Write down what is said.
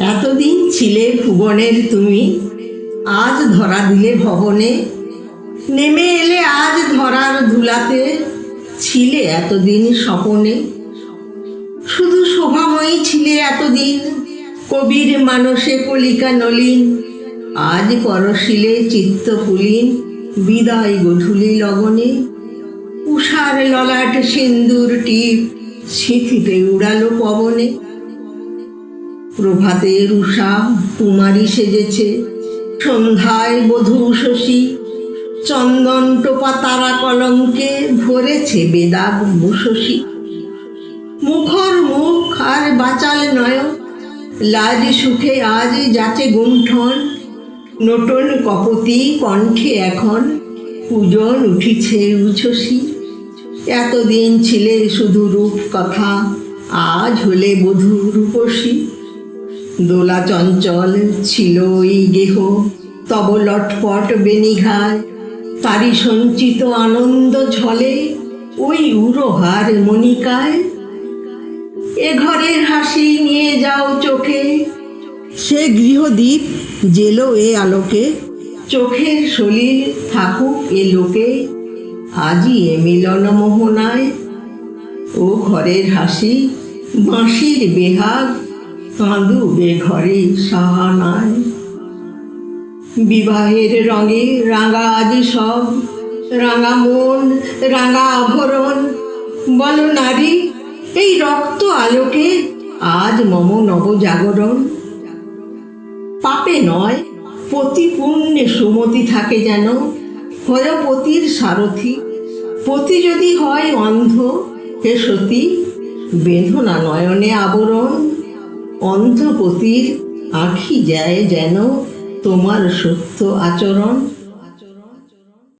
এতদিন ছিলে ভুবনের তুমি, আজ ধরা দিলে ভবনে। নেমে এলে আজ ধরার ধুলাতে, ছিলে এতদিন স্বপনে। শুধু শোভাময়ী ছিলে এতদিন, কবির মানসে কলিকা নলিন। আজ পরশিলে চিত্তপুলিন বিদায় গধুলি লগনে। উষার ললাট সিন্দুর টিপ স্মৃতিতে উড়ালো পবনে। প্রভাতের উষা কুমারী সেজেছে। সন্ধ্যায় বধূ শশী চন্দন টোপা তারা কলঙ্কে ভরেছে বেদাগ মুশসী মুখর মুখ আর বাচাল নয় লাজ সুখে আজ যাচে গুণ্ঠন। নটন কপতি কণ্ঠে এখন পূজন উঠিছে উচ্ছসী এতদিন ছিলে শুধু রূপ কথা আজ হলে বধূ রূপসী। দোলা চঞ্চল ছিল এই গেহ তব লটপট বেনিঘায় তারি সঞ্চিত আনন্দ ঝলে ওই উড়োহার মনিকায় এ ঘরের হাসি নিয়ে যাও চোখে। সে গৃহদীপ জেলো এ আলোকে। চোখের সলিল থাকুক এ লোকে। আজই এ মিলন মোহনায়। ও ঘরের হাসি বাঁশির বেহাগ। কাঁদু বে ঘরে সাহানায়। বিবাহের রঙে রাঙা আদি সব, রাঙা মন, রাঙা আভরণ। বল নারী, এই রক্ত আলোকে আজ মম নবজাগরণ। পাপে নয় পতি পুণ্যে সুমতি থাকে যেন। হরপতির সারথি, পতি যদি হয় অন্ধ, হে সতী বেঁধনা নয়নে আবরণ। অন্ধপতির আঁখি যায় যেন তোমার সত্য আচরণ।